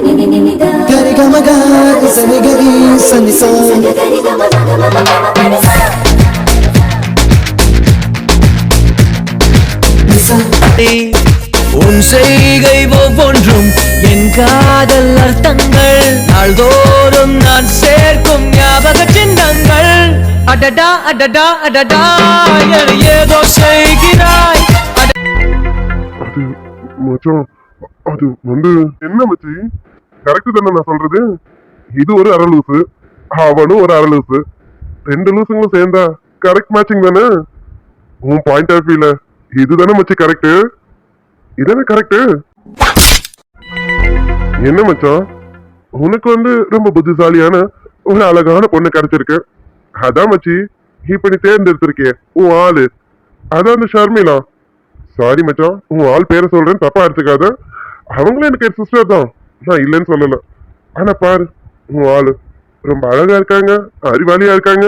Gari gama ga, sani gari, sani sa. Gari gama ga, gama ga, உன் செய்கை ஒவ்வொன்றும் என் காதல் அர்த்தங்கள். நாள்தோறும் நான் சேர்க்கும் ஞாபக சின்னங்கள். அடடா அடடா அடடா ஏதோ செய்கிறாய். மச்சான் அது வந்து என்ன மச்சி? கரெக்ட் தானே நான் சொல்றது? இது ஒரு அரை லூசு அவனும் ஒரு அரை லூசு ரெண்டு லூசுங்களும் சேர்ந்தா கரெக்ட் மேட்சிங் தானே? உன் பாயிண்ட் ஆஃப் வியூல இதுதானே மச்சி கரெக்ட் இதானே கரெக்ட் என்ன மச்சான்? உனக்கு வந்து ரொம்ப புத்திசாலியான ஒரு அழகான பொண்ணு கிடைச்சிருக்கு. அதான் மச்சி இப்ப நீ தேர்ந்தெடுத்திருக்கிய உன் ஆளு. அதான் அந்த ஷர்மிளா. சாரி மச்சான் உன் ஆள் பேரை சொல்றேன் தப்பா எடுத்துக்காத. அவங்களும் எனக்கு சிஸ்டர் தான். நான் இல்லைன்னு சொல்லல. ஆனா பாரு உன் ஆளு ரொம்ப அழகா இருக்காங்க அறிவாளியா இருக்காங்க.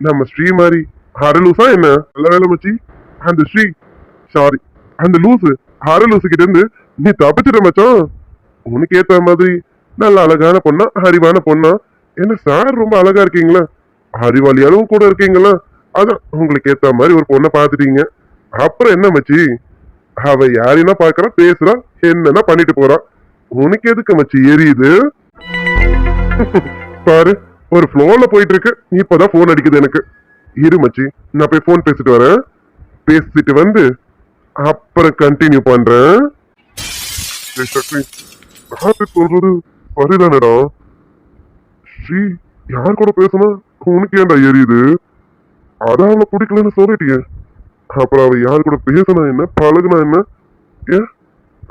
நம்ம ஸ்ரீ மாதிரி அரலூசா என்ன? நல்ல வேலை மச்சி. அந்த ஸ்ரீ சாரி அந்த லூசு அரலூசு கிட்ட இருந்து நீ தப்பிச்சிட்ட மச்சான். உனக்கு ஏத்த மாதிரி நல்ல அழகான பொண்ணா அறிவான பொண்ணா. என்ன சார் ரொம்ப அழகா இருக்கீங்களா? அறிவாளியாலும் கூட இருக்கீங்களா? அதான் உங்களுக்கு ஏத்த மாதிரி ஒரு பொண்ணை பார்த்துட்டீங்க. அப்புறம் என்ன மச்சி? அவ யாரைனா பாக்குறா பேசுறா என்னன்னா பண்ணிட்டு போறான் உனக்கு எதுக்கு மச்சி எரியுது? பாரு ஒரு ஃப்ளோல போயிட்டு இருக்கு இப்பதான் போன் அடிக்குது எனக்கு. இரு மச்சி நான் போய் போன் பேசிட்டு வரேன். பேசிட்டு வந்து அப்புறம் கண்டினியூ பண்றேன். சொல்றது? சரிதானடா. ஸ்ரீ யார் கூட பேசுனா உனக்கு ஏன்டா எரியுது? அதான் அவளை பிடிக்கலன்னு சொல்லிட்டியே. அப்புறம் அவ யார் கூட பேசினா என்ன பழகுனா என்ன? ஏன்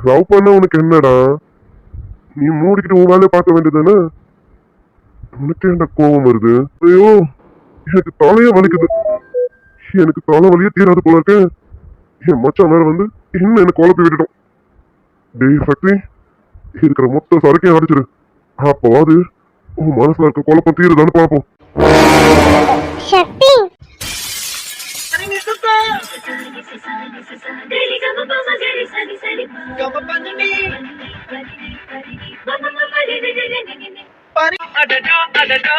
லவ் பண்ண உனக்கு என்னடா? நீ மூடிக்கிட்டு உன் வேலையை பார்க்க வேண்டியதானே உனக்கு ஏன்டா கோபம் வருது? ஐயோ எனக்கு தலையே வலிக்குது. எனக்கு தலை வலியே தீராது போல இருக்கு. என் மச்சான் வேற வந்து இன்னும் என்ன குழப்பி விட்டுட்டோம் டேய் சக்தி இருக்கிற மொத்த சரக்கையும் அடிச்சிரு. அப்போவாது உன் மனசுல இருக்க குழப்பம் தீருதான்னு பார்ப்போம். சக்தி! அடடா அடடா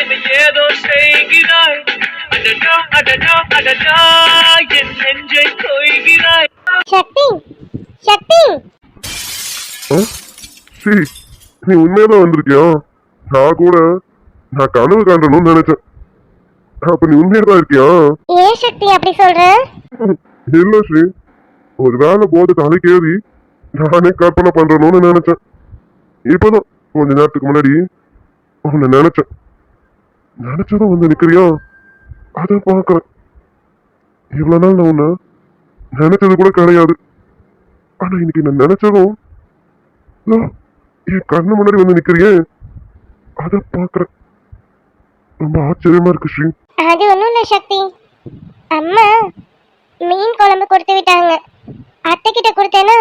என ஏதோ செய்கிறாய். அடடா அடடா அடடா என் நெஞ்சை கொய்கிறாய். சக்தி சக்தி ஆ? சீ நீ உண்மையதான் வந்திருக்கியா? நான் கூட நான் கனவு காண்டணும்னு நினைச்சேன். அப்ப நீ உண்மையதான் இருக்கியா? ஏன் சக்தி அப்படி சொல்ற? இல்ல ஸ்ரீ ஒரு வேலை போது தலைக்கு ஏறி நானே கற்பனை பண்றணும்னு நினைச்சேன். இப்பதான் கொஞ்ச நேரத்துக்கு முன்னாடி உன்னை நினைச்சேன். நினைச்சதும் வந்து நிக்கிறியா? அதை பாக்குறேன் இவ்வளவு நாள் நான் உன்னை நினைச்சது கூட கிடையாது. ஆனா இன்னைக்கு நான் நினைச்சதும் என் கண்ணு முன்னாடி வந்து நிக்கிறியே. அதை பாக்குறேன் ரொம்ப ஆச்சரியமா இருக்கு ஸ்ரீ. அது ஒன்றும் இல்லை சக்தி. அம்மா மீன் குழம்பு கொடுத்து விட்டாங்க. அத்தை கிட்ட கொடுத்தேன்னா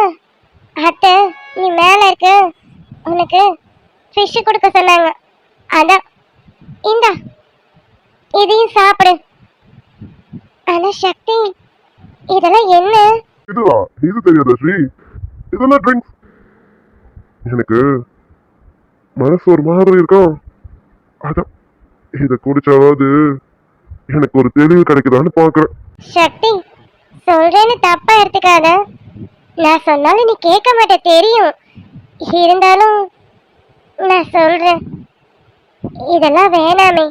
அத்தை நீ மேலே இருக்க. உனக்கு ஃபிஷ்ஷு கொடுக்க சொன்னாங்க. அதான் இந்தா இதையும் சாப்பிடு. ஆனா சக்தி இதெல்லாம் என்ன? இதுவா? இது தெரியாதா ஸ்ரீ? இதெல்லாம் ட்ரிங்க்ஸ் எனக்கு மனசு ஒரு மாதிரி இருக்கும் அதான் இத குடிச்சாவது எனக்கு ஒரு தெளிவு கிடைக்குதான்னு பாக்குறேன். சக்தி சொல்றேன்னு தப்பா எடுத்துக்காத. நான் சொன்னாலும் நீ கேட்க மாட்ட தெரியும். இருந்தாலும் நான் சொல்றேன். இதெல்லாம் வேணாமே.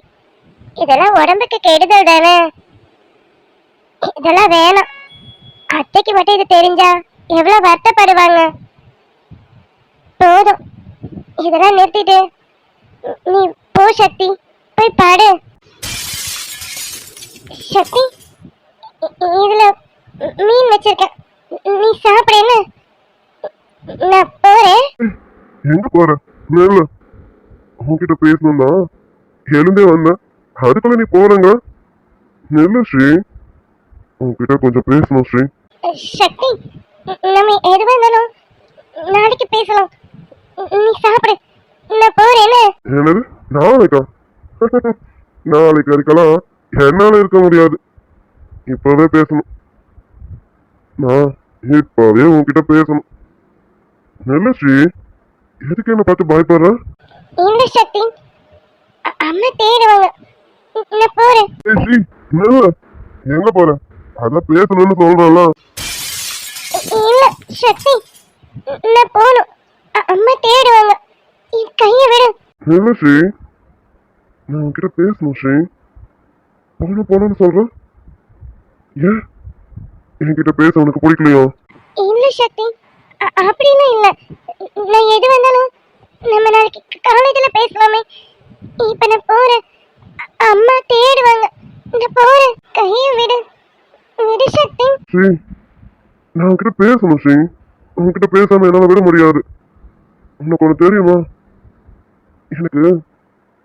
இதெல்லாம் உடம்புக்கு கெடுதல் தானே. இதெல்லாம் வேணாம். அத்தைக்கு மட்டும் இது தெரிஞ்சா எவ்வளவு வருத்தப்படுவாங்க. போதும். இதெல்லாம் நிறுத்திட்டு நீ போ சக்தி. போய் பாடு. சக்தி இ- இதுல மீன் வச்சிருக்கேன். நீ சாப்பிடேன்னு நான் போறேன். எங்க போற? இல்ல உன்கிட்ட பேசணும்னா எழுந்தே வந்தேன் அதுக்குள்ள நீ போறங்க. நெல்லு ஸ்ரீ. உன்கிட்ட கொஞ்சம் பேசணும் ஸ்ரீ. சக்தி நம்ம எதுவா இருந்தாலும் நாளைக்கு பேசலாம். நீ சாப்பிடு. நான் போறேன்னு என்னது? நாளைக்கா? நாளைக்கு வரைக்கலாம் என்னால இருக்க முடியாது. இப்பவே பேசணும். நான் இப்பவே உன்கிட்ட பேசணும். நல்ல ஸ்ரீ எதுக்கு என்ன பார்த்து பயப்படுற? இல்ல சக்தி. அம்மா தேடுவாங்க. நான் போறேன் ஏய் ஸ்ரீ நில்லு. எங்க போற? அதான் பேசணும்னு சொல்றல இல்ல சக்தி. நான் போகணும் அ- அம்மா தேடுவாங்க. என் கைய விடு. நில்லு ஸ்ரீ நான் உன்கிட்ட பேசணும் ஸ்ரீ போன போனன்னு சொல்றேன் ஏன்? என்கிட்ட பேச உனக்கு பிடிக்கலையோ? இல்ல சக்தி. அ- அப்படிலாம் இல்ல. நான் எது வந்தாலும் நம்ம நாளைக்கு காலேஜ்ல பேசலாமே இப்ப நான் போறேன் அம்மா தேடுவாங்க. நான் போறேன் கைய விடு. விடு சக்தி. ஸ்ரீ நான் உன்கிட்ட பேசணும் ஸ்ரீ உன்கிட்ட பேசாம என்னால விட முடியாது. உனக்கு ஒண்ணு தெரியுமா? எனக்கு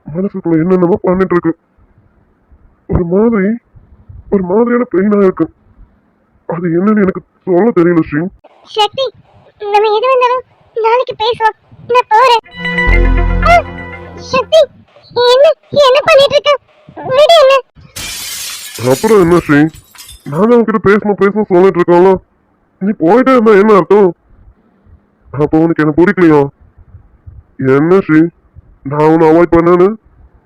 மனசுக்குள்ள என்னென்னமோ பண்ணிட்டு இருக்கு. ஒரு மாதிரி ஒரு மாதிரியான பெயினா இருக்கு. அது என்னன்னு எனக்கு சொல்ல தெரியல ஸ்ரீ சக்தி நம்ம எது வந்தாலும் நாளைக்கு பேசுவோம். நான் போறேன். சக்தி என்ன என்ன பண்ணிட்டு இருக்க விடு என்ன. அப்புறம் என்ன ஸ்ரீ? நான் உன்கிட்ட பேசணும் பேசணும் சொல்லிட்டு இருக்கோம்ல நீ போயிட்டே இருந்தா என்ன அர்த்தம்? அப்போ உனக்கு என்ன பிடிக்கலையா? என்ன ஸ்ரீ? நான் உன்னை அவாய்ட் பண்ணேன்னு?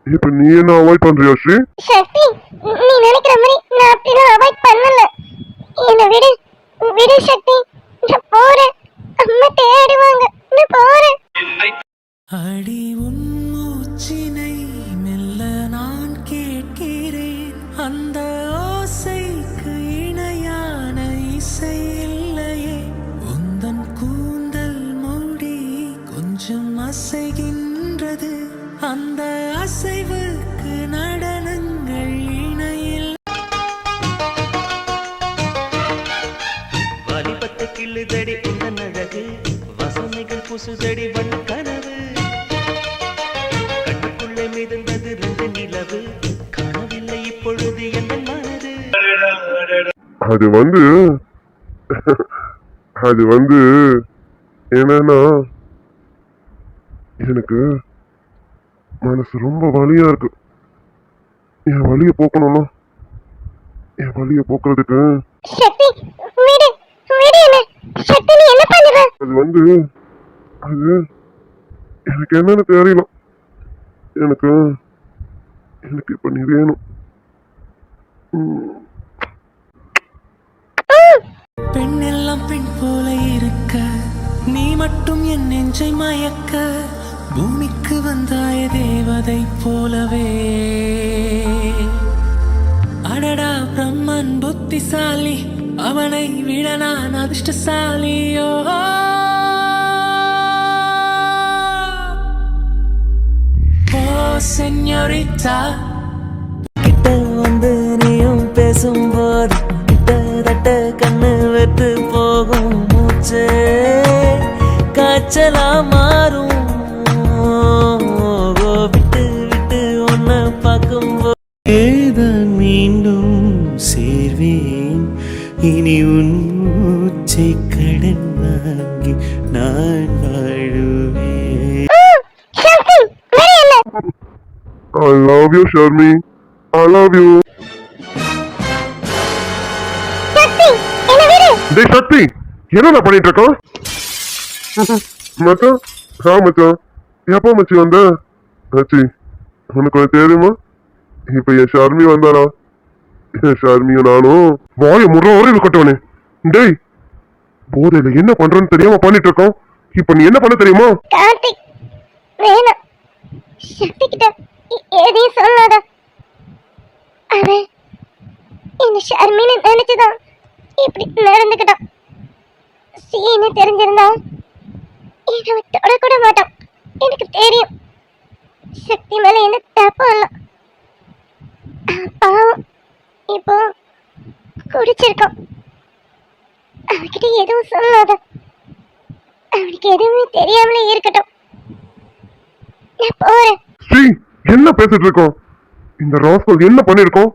இப்ப நீ என்ன அவாய்ட் பண்றியா ஸ்ரீ? சக்தி நீ நினைக்கிற மாதிரி நான் அப்படிலாம் அவாய்ட் பண்ணல. என்ன விடு விடு சக்தி நான் போறேன். அம்மா தேடுவாங்க. நான் போறேன். அடி உன் மூச்சினை மெல்ல நான் கேட்கிறேன். அந்த ஓசைக்கு இணையான இசை இல்லையே. உந்தன் கூந்தல் மூடி கொஞ்சம் அசைகின்றது. அந்த அசைவுக்கு நடனங்கள் இணையில். வாலிபத்து கிள்ளுதடி புசுதடி வண்ண கனவு. கண்ணுக்குள்ளே மிதந்தது ரெண்டு நிலவு. காணவில்லை இப்பொழுது எந்த மனது. அது வந்து அது வந்து என்னன்னா எனக்கு மனசு ரொம்ப வலியா இருக்கு. என் வலிய போக்கணும்னா என் வலிய போக்குறதுக்கு அது வந்து அது எனக்கு என்னன்னு தெரியல எனக்கு எனக்கு இப்ப நீ வேணும். பெண் எல்லாம் பெண் போல இருக்க நீ மட்டும் என் நெஞ்சை மயக்க பூமிக்கு வந்தாய தேவதை போலவே. அடடா பிரம்மன் புத்திசாலி அவனை விட நான் அதிர்ஷ்டசாலியோ? செஞ்சோரிட்டா கிட்ட வந்து நீயும் பேசும்போது கிட்டத்தட்ட கண்ணு வெட்டு போகும் மூச்சு. காய்ச்சலா மாறும். விட்டு விட்டு உன்னை பார்க்கும்போது. ஏதான் மீண்டும் சேர்வேன். இனி உன் மூச்சை I love you, Sharmi. I love you. சக்தி என்ன விடு? டேய் சக்தி என்னடா பண்ணிட்டு இருக்கோம் மச்சான் ஆ மச்சான். எப்போ மச்சி வந்த? மச்சி உனக்கு ஒண்ணு தெரியுமா? இப்ப என் ஷர்மி வந்தாரா என் ஷர்மியும் நானும். வாய முறை வரையில் கட்டவனே. டேய் போதையில என்ன பண்றேன்னு தெரியாம பண்ணிட்டு இருக்கோம் இப்ப நீ என்ன பண்ண தெரியுமா? கார்த்திக் வேணாம். சக்தி கிட்ட எதையும் சொல்லாத அவன் என்ன ஷர்மின்னு நினைச்சுதான் இப்படி நடந்துக்கிட்டான். சீனு தெரிஞ்சிருந்தா என்னை தொடக்கூட மாட்டான். எனக்கு தெரியும். சக்தி மேல எந்த தப்பும் இல்லை. பாவம். இப்போ குடிச்சிருக்கான். அவன்கிட்ட எதுவும் சொல்லாத. அவனுக்கு எதுவுமே தெரியாமலே இருக்கட்டும். நான் போறேன். என்ன பேசிட்டு இருக்கோம்? இந்த ராஸ்கல் என்ன பண்ணிருக்கோம்?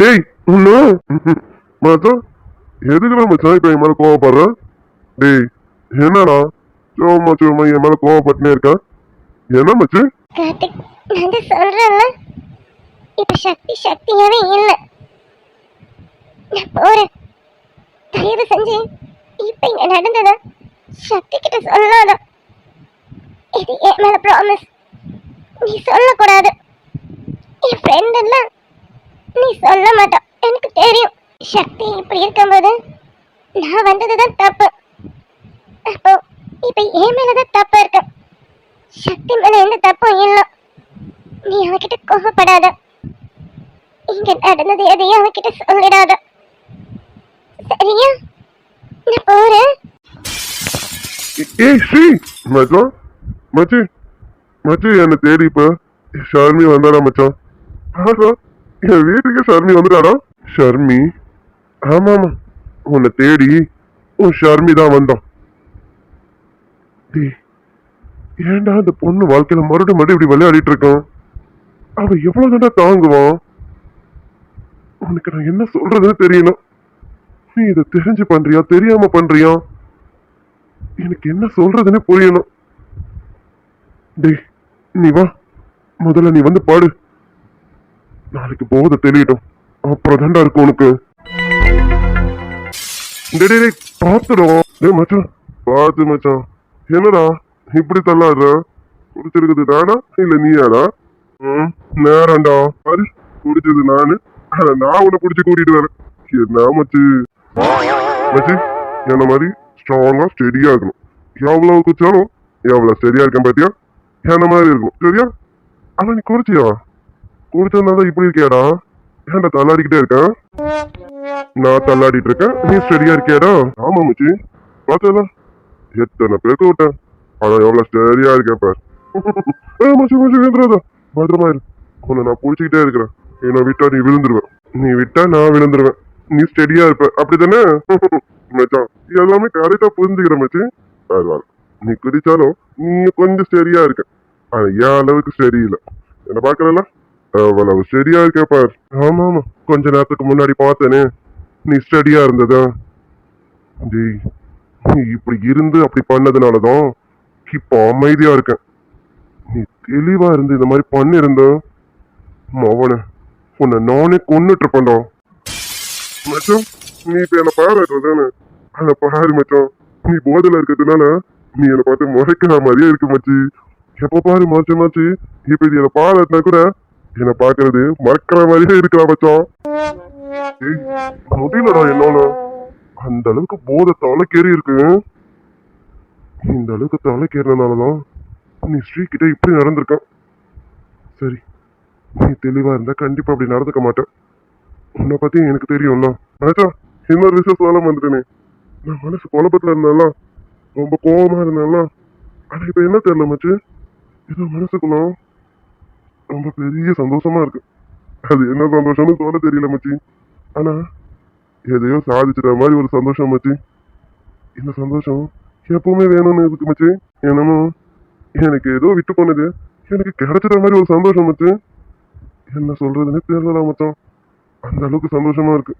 டேய் உன்னு. மச்சான் எதுக்குடா மச்சான் இப்போ என் மேலே கோவப்படுற? டேய் என்னடா? சோமா சோமா என் மேலே கோவப்பட்டுனே இருக்க? என்ன மச்சு? கார்த்திக் நான் சொல்றேன்ல இப்ப சக்தி சக்தியாவே இல்ல. நான் போறேன். தயவு செஞ்சு இப்ப இங்க நடந்தத சக்தி கிட்ட சொல்லாத. இது என் மேல ப்ராமிஸ் நீ சொல்லக்கூடாது. என் ஃப்ரெண்டெல்லாம் நீ சொல்ல மாட்டான். எனக்கு தெரியும். சக்தி இப்படி இருக்கும்போது நான் வந்தது தான் தப்பு. அப்போ இப்போ என் மேலதான் தப்பு இருக்கு. சக்தி மேலே எந்த தப்பும் இல்லை. நீ அவகிட்ட கோபப்படாத. இங்க நடந்தது எதையும் அவகிட்ட சொல்லிடாத. சரியா? நான் போறேன். ஏய் ஸ்ரீ மச்சான். மச்சி. மச்சி என்ன தேடி இப்ப ஷர்மி வந்தாடா மச்சான். ஆஹா என் வீட்டுக்கு ஷர்மி வந்துட்டாடா. ஷர்மி? ஆமா ஆமா உன்னை தேடி உன் ஷர்மி தான் வந்தான். டேய் ஏன்டா அந்த பொண்ணு வாழ்க்கையில மறுபடியும் மறுபடியும் இப்படி விளையாடிட்டு இருக்கான்? அவன் எவ்வளவு தாண்டா தாங்குவான்? உனக்கு நான் என்ன சொல்றதுன்னு தெரியல. நீ இதை தெரிஞ்சு பண்றியா தெரியாம பண்றியா? எனக்கு என்ன சொல்றதுன்னு புரியணும் டேய் நீ வா. முதல்ல நீ வந்து பாடு. நாளைக்கு போத தெரியட்டும் அப்புறம் தாண்டா இருக்கும் உனக்கு. டேய் பார்த்துடும் டேய் மச்சான். பார்த்து மச்சான். என்னடா? இப்படி தள்ளாடுற? குடிச்சிருக்குது நானா? இல்ல நீயாடா? ம் நேரம்டா. பாரு குடிச்சது நானு. ஆனா நான் உன்னை குடிச்சு கூட்டிட்டு வரேன். என்ன மச்சு? மச்சு என்ன மாதிரி? ஸ்ட்ராங்கா ஸ்டெடியா இருக்கணும். எவ்வளவு குச்சாலும் எவ்வளவு ஸ்டெடியா இருக்கேன் பாத்தியா? என்ன மாதிரி இருக்கும். சரியா? ஆனா நீ குடிச்சியா? குடிச்சதுனால தான் இப்படி இருக்கியாடா? ஏன்டா தள்ளாடிக்கிட்டே இருக்கேன் நான் தள்ளாடிட்டு இருக்கேன். நீ ஸ்டடியா இருக்கியாடா? ஆமா மச்சி. பார்த்தல எத்தனை பேருக்கு விட்டேன் ஆனா எவ்வளவு ஸ்டடியா இருக்கேன் பாரு. மச்சி மச்சி விழுந்துடாத. பத்திரமா இரு. உன்னை நான் பிடிச்சிக்கிட்டே இருக்கிறேன். என்னை விட்டா நீ விழுந்துருவேன் நீ விட்டா நான் விழுந்துருவேன். நீ ஸ்டெடியா இருப்ப. அப்படிதானே? மச்சான் எல்லாமே கரெக்டா புரிஞ்சுக்கிற மச்சி. பரவாயில்ல. நீ குதிச்சாலும் நீ கொஞ்சம் சரியா இருக்க. ஆனா என் அளவுக்கு சரியில்லை? என்ன பாக்கல அவ்வளவு சரியா இருக்க பார். ஆமா ஆமா கொஞ்ச நேரத்துக்கு முன்னாடி பார்த்தேனே. நீ ஸ்டடியா இருந்ததா? டேய் நீ இப்படி இருந்து அப்படி பண்ணதுனாலதான் இப்போ அமைதியா இருக்கேன். நீ தெளிவா இருந்து இந்த மாதிரி பண்ணிருந்த மவன உன்னை நானே கொண்டுட்டு இருப்பேன்டா மச்சம் நீ இப்ப என்ன பாராட்டுறதானே அதை பாரு மச்சம் நீ போதில இருக்கிறதுனால நீ என்னை பார்த்து முறைக்கிற மாதிரியே இருக்கு மச்சி. எப்ப பாரு மாச்சு மாச்சு. இப்ப இது என்ன பாராட்டினா கூட என்னை பாக்குறது மறக்கிற மாதிரியே இருக்கிறா மச்சான். முடியலடா என்னால. அந்த அளவுக்கு போதை தலைக்கேறி இருக்கு. இந்த அளவுக்கு தலைக்கேறினாலதான் நீ ஸ்ரீ கிட்ட இப்படி நடந்திருக்கான் சரி நீ தெளிவா இருந்தா கண்டிப்பா அப்படி நடந்துக்க மாட்டேன். உன்னை பத்தி எனக்கு தெரியும்ல. ராஜா இன்னொரு விஷயம் வந்துட்டேனே. நான் மனசு குழப்பத்துல இருந்தால ரொம்ப கோபமா இருந்தால ஆனா இப்ப என்ன தெரியல மச்சு? ஏதோ மனசுக்குள்ள ரொம்ப பெரிய சந்தோஷமா இருக்கு. அது என்ன சந்தோஷம்னு சொல்ல தெரியல மச்சி. ஆனா எதையோ சாதிச்சிட்ட மாதிரி ஒரு சந்தோஷம் மச்சி. இந்த சந்தோஷம் எப்பவுமே வேணும்னு இருக்கு மச்சி. என்னமோ எனக்கு ஏதோ விட்டு போனது. எனக்கு கிடைச்சிட்ட மாதிரி ஒரு சந்தோஷம் மச்சி. என்ன சொல்றதுன்னு தெரியல மச்சான் அந்த அளவுக்கு சந்தோஷமா இருக்கு.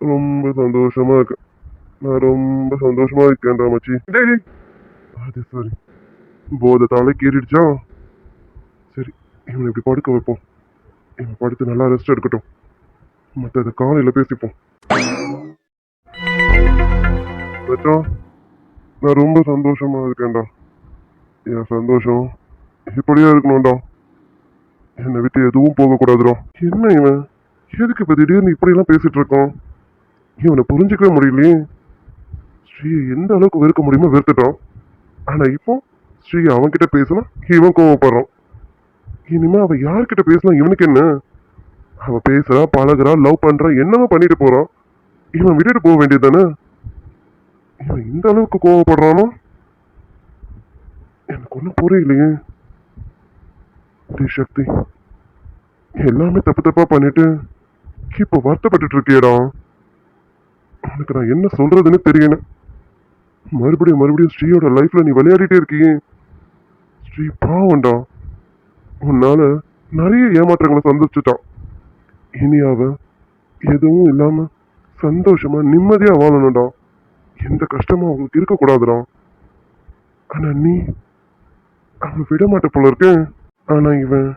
ரொம்ப சந்தோஷமா இருக்கு. நான் ரொம்ப சந்தோஷமா இருக்கேன்டா மச்சி டேய். அது சரி. போதை தலைக்கு ஏறிடுச்சா சரி இவனை இப்படி படுக்க வைப்போம். இவன் படுத்து நல்லா ரெஸ்ட் எடுக்கட்டும். மற்றதை காலையில பேசிப்போம். மச்சான் நான் ரொம்ப சந்தோஷமா இருக்கேன்டா. என் சந்தோஷம் இப்படியே இருக்கணும்டா. என்னை விட்டு எதுவும் போகக்கூடாதுடா என்ன இவன்? எதுக்கு இப்ப திடீர்னு இப்படி எல்லாம் பேசிட்டு இருக்கான்? இவனை புரிஞ்சுக்கவே முடியலையே. ஸ்ரீ எந்த அளவுக்கு வெறுக்க முடியுமோ வெறுத்துட்டான் ஆனால் இப்போ ஸ்ரீ அவன்கிட்ட பேசினா இவன் கோவப்படுறான். இனிமே அவ யார்கிட்ட பேசினா இவனுக்கு என்ன? அவன் பேசுகிறா பழகுறா லவ் பண்ணுறா என்னமோ பண்ணிட்டு போகிறான் இவன் விட்டுட்டு போக வேண்டியது தானே? இவன் இந்த அளவுக்கு கோவப்படுறானோ? எனக்கு ஒன்றும் புரியலையே. டேய் சக்தி எல்லாமே தப்பு தப்பாக பண்ணிட்டு இப்போ வருத்தப்பட்டுட்டு இருக்கியடா. உனக்கு நான் என்ன சொல்கிறதுன்னு தெரியணும் மறுபடியும் மறுபடியும் ஸ்ரீயோட லைஃப்ல நீ விளையாடிட்டே இருக்கியே. ஸ்ரீ பாவண்டா. உன்னால நிறைய ஏமாற்றங்களை சந்திச்சுட்டான். இனி அவ எதுவும் இல்லாம சந்தோஷமா நிம்மதியா வாழணும்டா. எந்த கஷ்டமும் அவங்களுக்கு இருக்கக்கூடாதுடா. ஆனா நீ அவன் விட மாட்ட போல இருக்கேன் ஆனா இவன்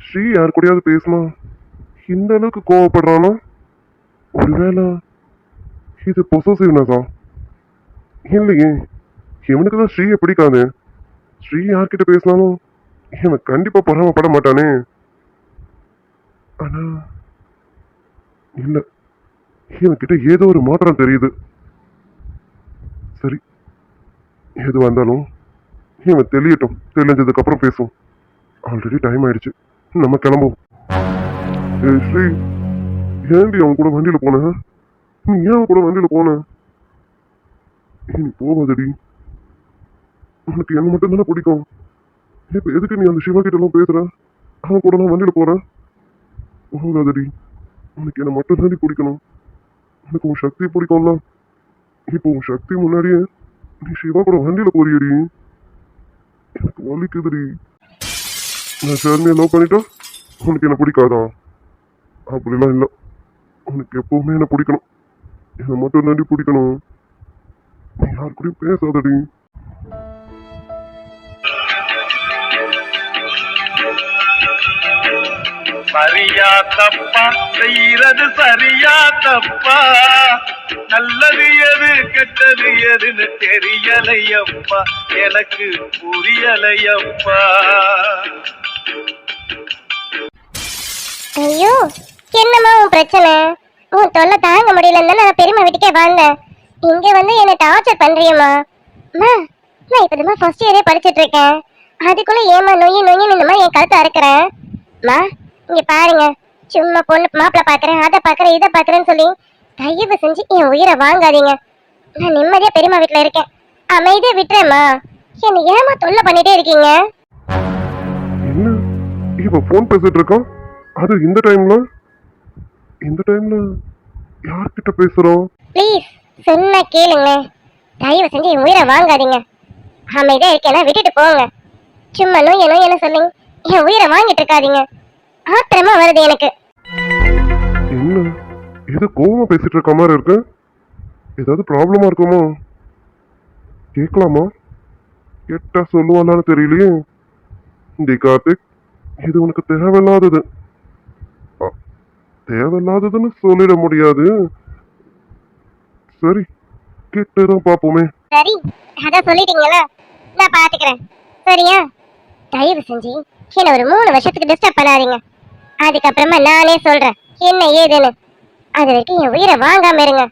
ஸ்ரீ யார் கூடயாவது பேசினா இந்த அளவுக்கு கோவப்படுறானா? ஒருவேளை இது பொசசிவ்னஸா இல்லையே. இவனுக்கு தான் ஸ்ரீயை பிடிக்காது ஸ்ரீ யார்கிட்ட பேசினாலும் இவன் கண்டிப்பா பொறாமப்பட மாட்டானே. ஆனா இல்ல. இவன்கிட்ட ஏதோ ஒரு மாற்றம் தெரியுது. சரி. எது வந்தாலும் இவன் தெளியட்டும். தெளிஞ்சதுக்கு அப்புறம் பேசும் ஆல்ரெடி டைம் ஆயிடுச்சு. நம்ம கிளம்புவோம். ஏய் ஸ்ரீ ஏன்டி அவன் கூட வண்டியில போன? நீ ஏன் அவன் கூட வண்டியில போன? நீ போகாதடி. உனக்கு என்ன மட்டும் தானே பிடிக்கும்? இப்ப எதுக்கு நீ அந்த சிவா கிட்ட எல்லாம் பேசுற? அவன் கூட நான் வண்டியில போறேன். போகாதடி. உனக்கு என்ன மட்டும் தாண்டி பிடிக்கணும்? உனக்கு உன் சக்தி பிடிக்கும்ல. இப்போ உன் சக்தி முன்னாடியே நீ சிவா கூட வண்டியில போறியடி. எனக்கு வலிக்குதுடி. நான் ஷர்மியை லவ் பண்ணிட்டா உனக்கு என்ன பிடிக்காதா? அப்படிலாம் இல்லை. உனக்கு எப்பவுமே என்ன பிடிக்கணும்? என்னை மட்டும் தாண்டி பிடிக்கணும்? நீ யார் கூடயும் பேசாதடி. சரியா தப்பா செய்யறது சரியா தப்பா நல்லது எது கெட்டது எதுன்னு தெரியலையப்பா. எனக்கு புரியலையப்பா. ஐயோ என்னம்மா உன் பிரச்சனை? உன் தொல்லை தாங்க முடியலன்னு நான் பெரியம்மா வீட்டுக்கே வந்தேன் இங்க வந்து என்னை டார்ச்சர் பண்றியம்மா. அம்மா நான் இப்போதான் ஃபர்ஸ்ட் இயரே படிச்சிட்டு இருக்கேன் அதுக்குள்ள ஏமா நொய்யி நொய்யி இந்த மாதிரி என் கழுத்தை அறுக்கிறேன் அம்மா இங்க பாருங்க. சும்மா பொண்ணு மாப்பிள்ளை பாக்குறேன் அதை பாக்குறேன் இதை பாக்குறேன்னு சொல்லி தயவு செஞ்சு என் உயிரை வாங்காதீங்க. நான் நிம்மதியா பெரியம்மா வீட்டுல இருக்கேன். அமைதியா விட்டுறேம்மா. என்னை ஏமா தொல்லை பண்ணிட்டே இருக்கீங்க? என்ன? இவன் ஃபோன் பேசிட்டு இருக்கான் அது இந்த டைம்ல இந்த டைம்ல யார்கிட்ட பேசுறோம்? ப்ளீஸ் சொன்னா கேளுங்களேன் தயவு செஞ்சு என் உயிரை வாங்காதீங்க. அமைதியா இருக்கேனா விட்டுட்டு போங்க. சும்மா நோய் நோய் என்ன சொல்லுங்க என் உயிரை வாங்கிட்டு இருக்காதீங்க. ஆத்திரமா வருது எனக்கு. என்ன? ஏதோ கோவமா பேசிட்டு இருக்க மாதிரி இருக்கு. ஏதாவது ப்ராப்ளமா இருக்குமோ? கேட்கலாமா? கேட்டா சொல்லுவானான்னு தெரியலையே. டி கார்த்திக் இது உனக்கு தேவையில்லாதது. தேவையில்லாததுன்னு சொல்லிட முடியாது. சரி கேட்டுதான் பார்ப்போமே. சரி அதான் சொல்லிட்டீங்களா நான் பாத்துக்கிறேன் சரியா? தயவு செஞ்சு என்ன ஒரு மூணு வருஷத்துக்கு டிஸ்டர்ப் பண்ணாதீங்க. அதுக்கப்புறமா நானே சொல்றேன் என்ன ஏதுன்னு. அது வரைக்கும் என் உயிரை வாங்காம இருங்க.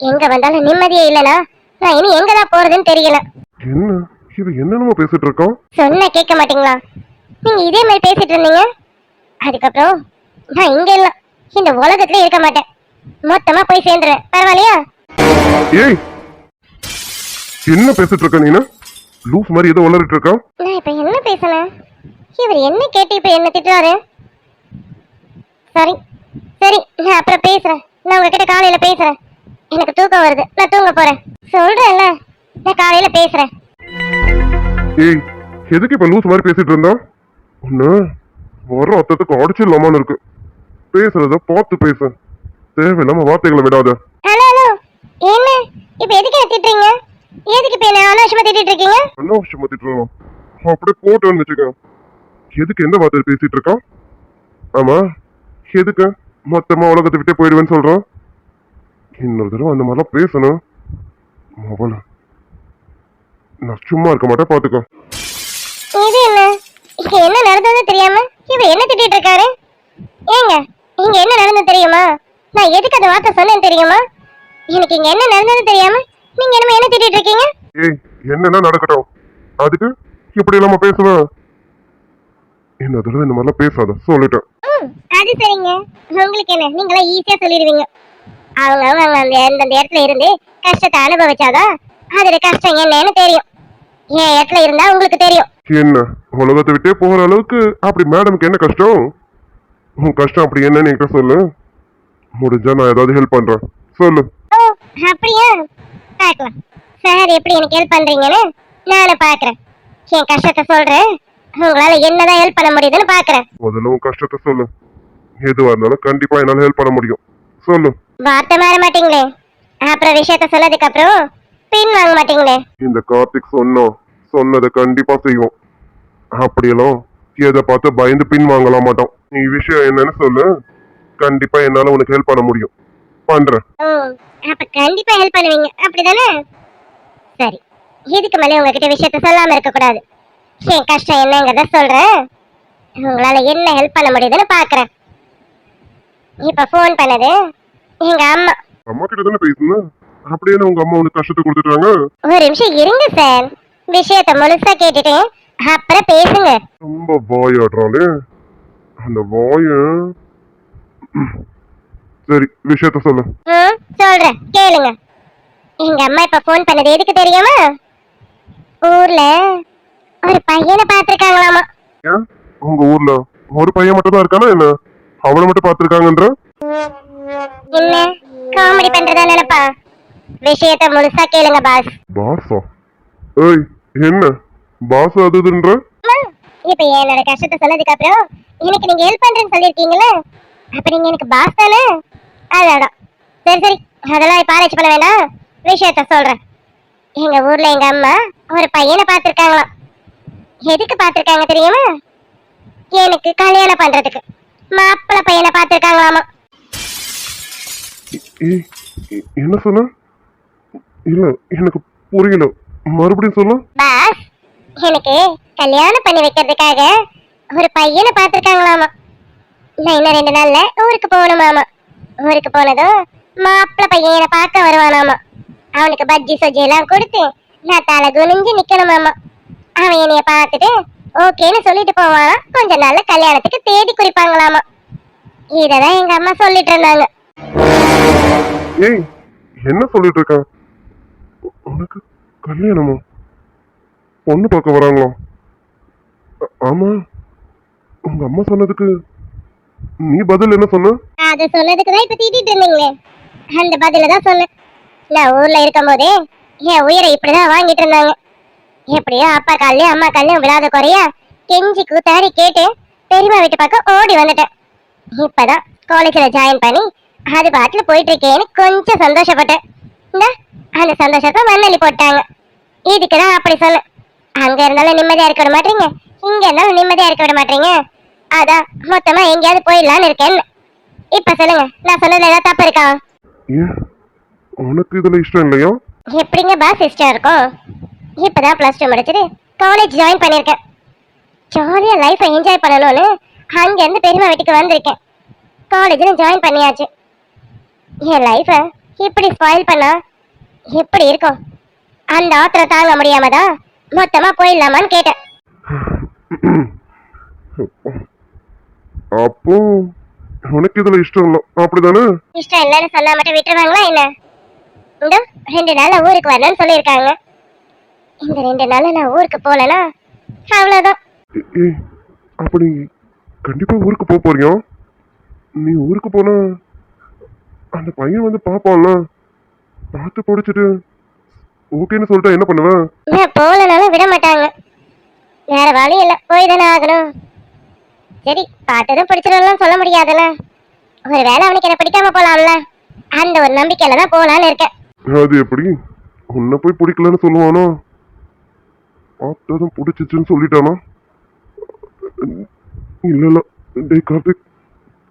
எங்க வந்தாலும் நிம்மதியே இல்லனா நான் இனி எங்க தான் போறதுன்னு தெரியல. என்ன? இது என்னென்னமோ பேசிட்டு இருக்கான் சொன்ன கேட்க மாட்டீங்களா? நீங்க இதே மாதிரி பேசிட்டு இருந்தீங்க? அதுக்கப்புறம் நான் இங்க இல்ல இந்த உலகத்துல இருக்க மாட்டேன். மொத்தமா போய் சேர்ந்துருவேன். பரவாயில்லையா? ஏய் என்ன பேசிட்டு இருக்க நீனு? லூஸ் மாதிரி ஏதோ வளரிட்டு இருக்கான் நான் இப்ப என்ன பேசினேன் இவர் என்ன கேட்டு இப்ப என்ன திட்டுறாரு? சரி சரி நான் அப்புறம் பேசுறேன். நான் உங்ககிட்ட காலையில பேசுறேன். எனக்கு தூக்கம் வருது. நான் தூங்க போறேன். சொல்றேன்ல நான் காலையில பேசுறேன். ஏய் எதுக்கு இப்ப லூஸ் மாதிரி பேசிட்டு இருந்தான் ஒண்ணு வர அத்தத்துக்கு அடிச்சிடலாமான்னு இருக்கு. பேசுறத பார்த்து பேசு. தேவையில்லாம வார்த்தைகளை விடாத. ஹலோ என்ன இப்ப எதுக்கு திட்டுறீங்க? எதுக்கு இப்ப என்ன அனாவசியமா திட்டிட்டு இருக்கீங்க? அனாவசியமா திட்டுறோம். அப்படியே போட்டோன்னு வச்சுக்க எதுக்கு எந்த வார்த்தை பேசிட்டு இருக்கான் ஆமா எதுக்கு? மொத்தமா உலகத்தை விட்டே போயிடுவேன்னு சொல்றான் இன்னொரு தடவை அந்த மாதிரிலாம் பேசணும். மொபைல் நான் சும்மா இருக்க மாட்டேன் பாத்துக்கோ. இது என்ன? இங்க என்ன நடந்தது தெரியாம இவர் என்ன திட்டிட்டு இருக்காரு? ஏங்க இங்க என்ன நடந்தது தெரியுமா? நான் எதுக்கு அந்த வார்த்தை சொன்னேன்னு தெரியுமா? எனக்கு இங்க என்ன நடந்தது தெரியாம நீங்க என்னமோ என்ன திட்டிட்டு இருக்கீங்க? ஏய் என்னன்னா நடக்கட்டும்? அதுக்கு இப்படி இல்லாம பேசுவேன் என்ன தடவை இந்த மாதிரிலாம் பேசாத சொல்லிட்டேன். அது சரிங்க. உங்களுக்கு என்ன? நீங்களா ஈஸியா சொல்லிடுவீங்க. அவங்க அவங்க அந்த அந்தந்த இடத்துல இருந்து கஷ்டத்தை அனுபவிச்சாதான் அதோட கஷ்டம் என்னன்னு தெரியும். என் இடத்துல இருந்தா உங்களுக்கு தெரியும். என்ன? உலகத்தை விட்டே போகிற அளவுக்கு அப்படி மேடம்க்கு என்ன கஷ்டம்? உன் கஷ்டம் அப்படி என்னன்னு என்கிட்ட சொல்லு. முடிஞ்சா நான் ஏதாவது ஹெல்ப் பண்றேன். சொல்லு. அப்படியா? பார்க்கலாம். சார் எப்படி எனக்கு ஹெல்ப் பண்றீங்கன்னு நானும் பார்க்கறேன். என் கஷ்டத்தை சொல்றேன்? உங்களால என்னதான் ஹெல்ப் பண்ண முடியுதுன்னு பார்க்கறேன். முதல்ல உன் கஷ்டத்தை சொல்லு. எதுவா இருந்தாலும் கண்டிப்பா என்னால ஹெல்ப் பண்ண முடியும். சொல்லு. வார்த்தை மாற மாட்டீங்களே. அப்புறம் விஷயத்த சொன்னதுக்கு அப்புறம் பின் வாங்க மாட்டீங்களே. இந்த கார்த்திக் சொன்னோம் சொன்னதை கண்டிப்பா செய்வோம். அப்படியெல்லாம் எதை பார்த்து பயந்து பின் வாங்கலாம் மாட்டோம். நீ விஷயம் என்னன்னு சொல்லு. கண்டிப்பா என்னால உனக்கு ஹெல்ப் பண்ண முடியும். பண்றேன். அப்ப கண்டிப்பா ஹெல்ப் பண்ணுவீங்க. அப்படிதானே? சரி. இதுக்கு மேலே உங்ககிட்ட விஷயத்த சொல்லாம இருக்க கூடாது என் கஷ்டம் என்னங்கிறத சொல்றேன். உங்களால என்ன ஹெல்ப் பண்ண முடியுதுன்னு பாக்குறேன். இப்ப ஃபோன் பண்ணது எங்க அம்மா. அம்மா கிட்ட தானே அப்படியே உங்க அம்மா உனக்கு கஷ்டத்தை கொடுத்துட்டாங்க? ஒரு நிமிஷம் இருங்க சார் விஷயத்த முழுசா கேட்டுட்டு அப்புறம் பேசுங்க. ரொம்ப வாயாடுறாளே அந்த வாய சரி விஷயத்த சொல்லு. சொல்றேன். கேளுங்க. எங்க அம்மா இப்ப ஃபோன் பண்ணது எதுக்கு தெரியுமா? ஊர்ல ஒரு பையனை பார்த்திருக்காங்களாமா. ஏன்? உங்க ஊர்ல ஒரு பையன் மட்டும் தான் இருக்கானா என்ன? அவனை மட்டும் பாத்துருக்காங்கன்ற என்ன? காமெடி பண்றதா நினைப்பா? விஷயத்த முழுசா கேளுங்க பாஸ்? பாசா ஏய் என்ன? பாச அது இதுன்ற? அம்மா, இப்ப என்னோட கஷ்டத்தை சொன்னதுக்கு அப்புறம் எனக்கு நீங்க ஹெல்ப் பண்றேன்னு சொல்லிருக்கீங்களே அப்ப நீங்க எனக்கு பாஸ் தானே? அதான். சரி சரி. அதெல்லாம் இப்ப ஆராய்ச்சி பண்ண வேண்டாம். விஷயத்த சொல்றேன். எங்க ஊர்ல எங்க அம்மா ஒரு பையனை பார்த்திருக்காங்களாம். எதுக்கு பார்த்திருக்காங்க தெரியுமா? எனக்கு கல்யாணம் பண்றதுக்கு. மாப்பிள்ளை பையனை பார்த்திருக்காங்களாமா. என்ன சொன்ன? இல்ல எனக்கு புரியல. மறுபடியும் சொல்ல. பாஸ் எனக்கு கல்யாணம் பண்ணி வைக்கிறதுக்காக ஒரு பையனை பார்த்திருக்காங்களாமா. நான் இன்னும் ரெண்டு நாள்ல ஊருக்கு போகணுமாமா. ஊருக்கு போனதும் பையன் பையனை பார்க்க வருவானாமா. அவனுக்கு பஜ்ஜி சொஜ்ஜி எல்லாம் கொடுத்து நான் தலை குனிஞ்சு நிக்கணுமாமா. அவன் என்னைய பார்த்துட்டு ஓகேன்னு சொல்லிட்டு போவான். கொஞ்ச நாள்ல கல்யாணத்துக்கு தேதி குறிப்பாங்களாமா. இததான் எங்க அம்மா சொல்லிட்டு இருந்தாங்க. ஏய் என்ன சொல்லிட்டு இருக்க உனக்கு கல்யாணமா? பொண்ணு பார்க்க வராங்களா ஆமா. உங்க அம்மா சொன்னதுக்கு நீ பதில் என்ன சொன்ன? அது சொன்னதுக்கு தான் இப்ப திட்டிட்டு இருந்தீங்களே. அந்த பதில தான் சொன்னேன். நான் ஊர்ல இருக்கும்போதே என் உயிரை இப்படிதான் வாங்கிட்டு இருந்தாங்க. எப்படியோ அப்பா கால்லயும் அம்மா கால்லயும் விழாத குறையா கெஞ்சி கூத்தாடி கேட்டு பெரியமா வீட்டு பக்கம் ஓடி வந்துட்டேன். இப்பதான் காலேஜ்ல ஜாயின் பண்ணி அது பாட்டுல போயிட்டு இருக்கேன்னு கொஞ்சம் சந்தோஷப்பட்டேன். இந்த அந்த சந்தோஷத்தை மண்ணலி போட்டாங்க. இதுக்குதான் அப்படி சொன்னேன். அங்க இருந்தாலும் நிம்மதியா இருக்க விட மாட்டீங்க. இங்க இருந்தாலும் நிம்மதியா இருக்க விட மாட்டீங்க. அதான் மொத்தமா எங்கேயாவது போயிடலான்னு இருக்கேன். இப்ப சொல்லுங்க நான் சொன்னதுல ஏதாவது தப்பு இருக்கா? ஏன் உனக்கு இதுல இஷ்டம் இல்லையா? எப்படிங்க பாஸ் இஷ்டம் இருக்கும் இப்பதான் பிளஸ் டூ முடிச்சுட்டு காலேஜ் ஜாயின் பண்ணியிருக்கேன் ஜாலியா லைஃப்பை என்ஜாய் பண்ணணும்னு அங்கேருந்து பெரியம்மா வீட்டுக்கு வந்திருக்கேன். காலேஜில் ஜாயின் பண்ணியாச்சு. என் லைஃப்பை இப்படி ஸ்பாயில் பண்ணா எப்படி இருக்கும்? அந்த ஆத்திரம் தாங்க முடியாம தான் மொத்தமா போயிடலாமான்னு கேட்டேன். அப்போ உனக்கு இதுல இஷ்டம் இல்லை. அப்படிதானே? இஷ்டம் இல்லைன்னு சொன்னா மட்டும் விட்டுருவாங்களா என்ன? இந்த ரெண்டு நாள்ல ஊருக்கு வரணும்னு சொல்லியிருக்காங்க. இந்த ரெண்டு நாள்ல நான் ஊருக்கு போகலனா அவ்வளவுதான். அப்ப நீ கண்டிப்பா ஊருக்கு போக போறியா? நீ ஊருக்கு போனா அந்த பையன் வந்து பாப்பான்ல பார்த்து பிடிச்சிட்டு ஓகேன்னு சொல்லிட்டா என்ன பண்ணுவேன் நான் போகலனாலும் விட மாட்டாங்க. வேற வழி இல்லை. போய் தானே ஆகணும். சரி பார்த்ததும் பிடிச்சிடலாம் சொல்ல முடியாதுல்ல. ஒரு வேளை அவனுக்கு என்ன பிடிக்காம போலாம்ல. அந்த ஒரு நம்பிக்கையில தான் போலான்னு இருக்கேன். அது எப்படி? உன்னை போய் பிடிக்கலன்னு சொல்லுவானோ? பார்த்ததும் பிடிச்சிச்சுன்னு சொல்லிட்டானா? இல்ல இல்ல. டேய் கார்த்திக்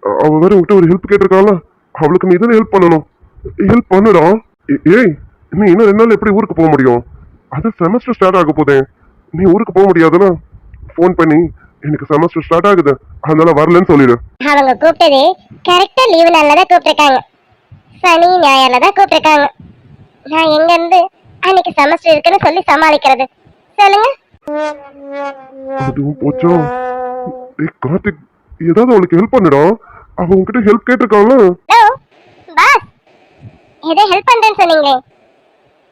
அவ வேற உங்ககிட்ட ஒரு ஹெல்ப் கேட்டிருக்காள அவளுக்கு நீ தானே ஹெல்ப் பண்ணணும்? ஹெல்ப் பண்ணுடா. ஏ- ஏய் நீ இன்னும் ரெண்டு நாள் எப்படி ஊருக்கு போக முடியும்? அது செமஸ்டர் ஸ்டார்ட் ஆக போதே. நீ ஊருக்கு போக முடியாதுன்னா ஃபோன் பண்ணி எனக்கு செமஸ்டர் ஸ்டார்ட் ஆகுது. அதனால வரலன்னு சொல்லிடு. அவங்க கூப்பிட்டது கரெக்டா லீவு நாள்ல தான் கூப்பிட்டுருக்காங்க. சனி ஞாயிறுல தான் கூப்பிட்டுருக்காங்க. நான் எங்க இருந்து அன்னைக்கு செமஸ்டர் இருக்குன்னு சொல்லி சமாளிக்கிறது. சொல்லுங்க. அதுவும் போச்சா? ஏய் கார்த்திக் ஏதாவது அவளுக்கு ஹெல்ப் பண்ணுடா. அவ உன்கிட்ட ஹெல்ப் கேட்டிருக்கான்ல. ஹலோ பாஸ் ஏதோ ஹெல்ப் பண்றேன்னு சொன்னீங்களே.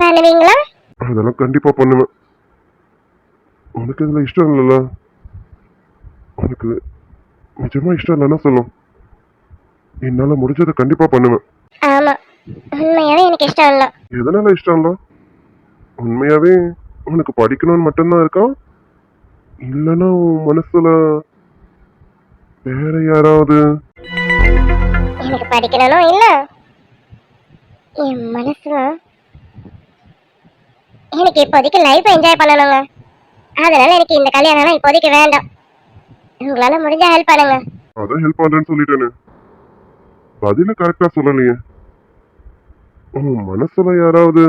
பண்ணுவீங்களா? அதெல்லாம் கண்டிப்பா பண்ணுவேன். உனக்கு இதுல இஷ்டம் இல்லைல்ல? உனக்கு நிஜமா இஷ்டம் இல்லைன்னா சொல்லும் என்னால முடிஞ்சதை கண்டிப்பா பண்ணுவேன். ஆமா. உண்மையாவே எனக்கு இஷ்டம் இல்லை. எதனால இஷ்டம் இல்ல? உண்மையாவே உனக்கு படிக்கணும்னு மட்டும்தான் இருக்கா? இல்லைன்னா உன் மனசுல வேற யாராவது எனக்கு படிக்கணும் இல்ல. என் மனசுல எனக்கு இப்போதைக்கு லைஃப் என்ஜாய் பண்ணணுங்க. அதனால எனக்கு இந்த கல்யாணம்லாம் இப்போதைக்கு வேண்டாம். உங்களால முடிஞ்சா ஹெல்ப் பண்ணுங்க. அதான் ஹெல்ப் பண்றேன்னு சொல்லிட்டேனே. பதில கரெக்டா சொல்லலையே. உன் மனசுல யாராவது?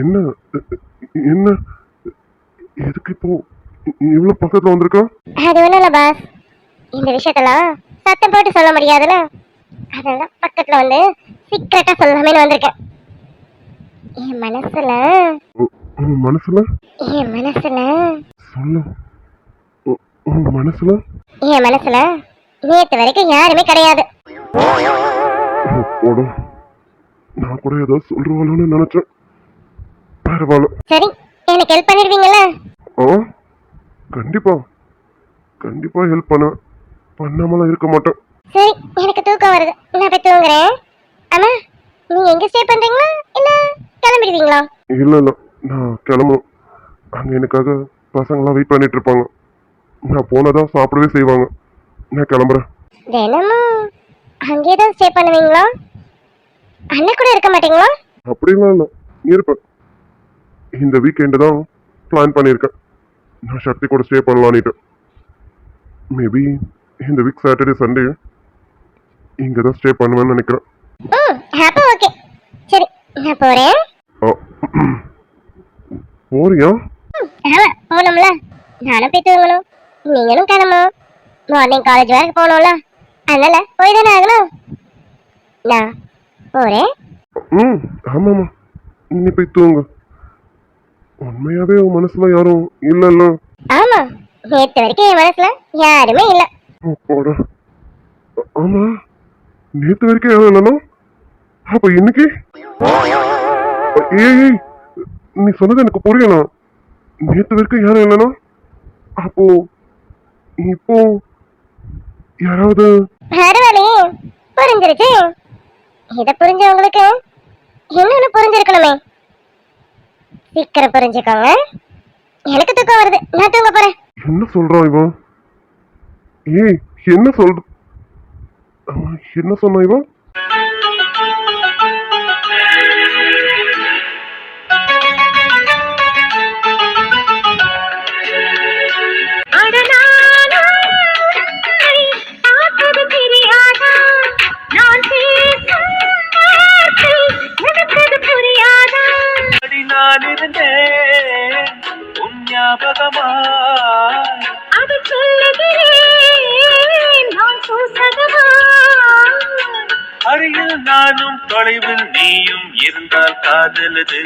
என்ன என்ன எதுக்கு இப்போ இவ்வளவு பக்கத்துல வந்திருக்கா? அது ஒண்ணும் இல்ல பாஸ் இந்த விஷயத்தெல்லாம் சத்தம் போட்டு சொல்ல முடியாதுல்ல. அதெல்லாம் பக்கத்துல வந்து சீக்கிரட்டா சொல்லாமேன்னு வந்திருக்கேன். என் மனசுல உன் மனசுல? என் மனசுல? சொல்லு. உன் மனசுல? என் மனசுல? நேத்து வரைக்கும் யாருமே கிடையாது. போடும் நான் கூட ஏதாவது சொல்றாளோன்னு நினைச்சேன். பரவாயில்ல. சரி எனக்கு ஹெல்ப் பண்ணிடுவீங்கல்ல? ஆ கண்டிப்பா. கண்டிப்பா ஹெல்ப் பண்ண. பண்ணாமலாம் இருக்க மாட்டேன். சரி எனக்கு தூக்கம் வருது. நான் போய் தூங்குறேன். அம்மா நீங்க எங்க ஸ்டே பண்றீங்களா? இல்ல கிளம்பிடுவீங்களா? இல்ல இல்ல. நான் கிளம்பணும் அங்க எனக்காக பசங்களாம் வெயிட் பண்ணிட்டு இருப்பாங்க. நான் போனதான் சாப்பிடவே செய்வாங்க. நான் கிளம்புறேன். தினமும் அங்கேயே தான் ஸ்டே பண்ணுவீங்களா? அண்ணன் கூட இருக்க மாட்டீங்களா? அப்படிலாம் இல்லை. இருப்பேன். இந்த வீக்கெண்டு தான் பிளான் பண்ணியிருக்கேன். நான் சக்தி கூட ஸ்டே பண்ணலான்னுட்டு மேபி இந்த வீக் சாட்டர்டே சண்டே இங்கே தான் ஸ்டே பண்ணுவேன்னு நினைக்கிறேன். அப்போ ஓகே சரி நான் போறேன். ஆ, போறியா ஆமா போகணும்ல. நானும் போய் தூங்கணும். நீங்களும் கிளம்பணும். மார்னிங் காலேஜ் வரைக்கும் போகணும்ல. அதனால போய் தானே ஆகணும். நான் போறேன். ம் ஆமாம்மா. நீ போய் தூங்கு. உண்மையாவே உன் மனசுல யாரும் இல்லைல்ல? ஆமா நேத்து வரைக்கும் என் மனசுல யாருமே இல்ல. போடா. ஆமா நேத்து வரைக்கும் யாரும் இல்லைனா அப்ப இன்னைக்கு? ஏய், நீ சொன்னது எனக்கு புரியணும் நேத்து வரைக்கும் யாரும் இல்லைனா அப்போ இப்போ யாராவது? பரவாயில்லையே புரிஞ்சிருச்சு. இத புரிஞ்சவங்களுக்கு இன்னொன்னு புரிஞ்சிருக்கணுமே. சீக்கிரம் புரிஞ்சுக்கோங்க. எனக்கு தூக்கம் வருது. நான் தூங்க போறேன். என்ன சொல்றான் இவன் ஏய் என்ன அவன் என்ன சொன்னான் இவன் நான் இருந்தேன் உன் ஞாபகமா? அருகில் நானும் தொலைவில் நீயும் இருந்தால் காதலது.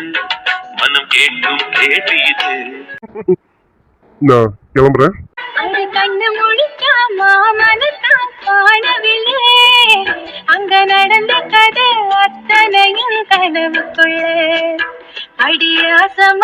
மனம் கேட்கும் கேள்வி இது. நான் கிளம்புறேன் அங்க கண்ணு முழிக்காமா மனத்தான் காணவில்லை. அங்க நடந்த கதை அத்தனையும் கனவுக்குள்ளே. Ideas